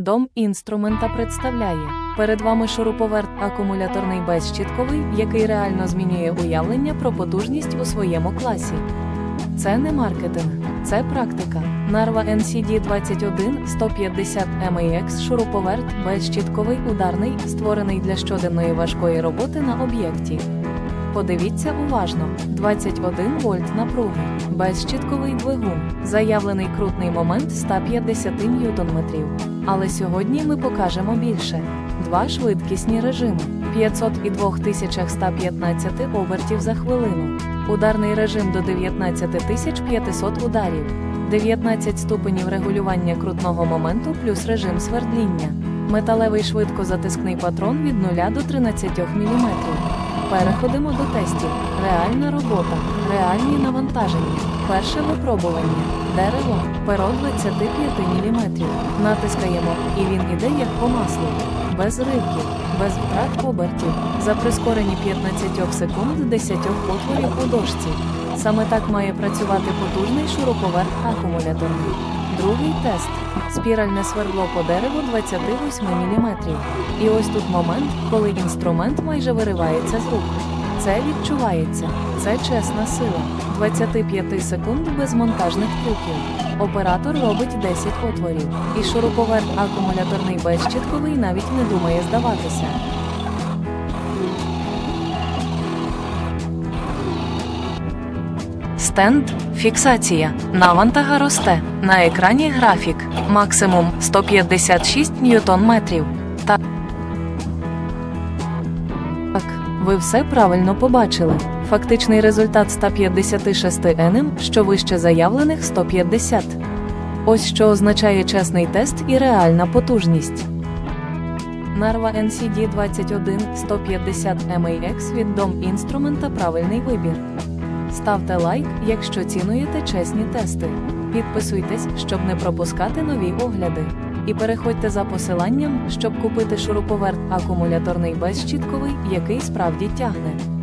Дом інструмента представляє перед вами шуруповерт акумуляторний безщітковий, який реально змінює уявлення про потужність у своєму класі. Це не маркетинг, це практика. Narva NCD 21 150 MAX шуруповерт безщітковий ударний, створений для щоденної важкої роботи на об'єкті. Подивіться уважно: 21 вольт напруги, безщітковий двигун, заявлений крутний момент 150 ньютон-метрів. Але сьогодні ми покажемо більше: два швидкісні режими, 500 і 2115 обертів за хвилину, ударний режим до 19500 ударів, 19 ступенів регулювання крутного моменту плюс режим свердління, металевий швидкозатискний патрон від 0 до 13 мм. Переходимо до тестів. Реальна робота, реальні навантаження. Перше випробування. Дерево, перо 25 мм. Натискаємо, і він іде як по маслу. Без ривків, без втрат обертів. За прискорені 15 секунд 10 отворів у дошці. Саме так має працювати потужний шуруповерт акумуляторний. Другий тест. Спіральне свердло по дереву 28 мм. І ось тут момент, коли інструмент майже виривається з рук. Це відчувається. Це чесна сила. 25 секунд без монтажних трюків. Оператор робить 10 отворів. І шуруповерт акумуляторний безщітковий навіть не думає здаватися. Стенд фіксація. Навантага росте. На екрані графік. Максимум 156 ньютон метрів. Так. Ви все правильно побачили. Фактичний результат 156 нм, що вище заявлених 150. Ось що означає чесний тест і реальна потужність. Narva NCD 21 150 MAX від Дом інструмента правильний вибір. Ставте лайк, якщо цінуєте чесні тести. Підписуйтесь, щоб не пропускати нові огляди. І переходьте за посиланням, щоб купити шуруповерт акумуляторний безщітковий, який справді тягне.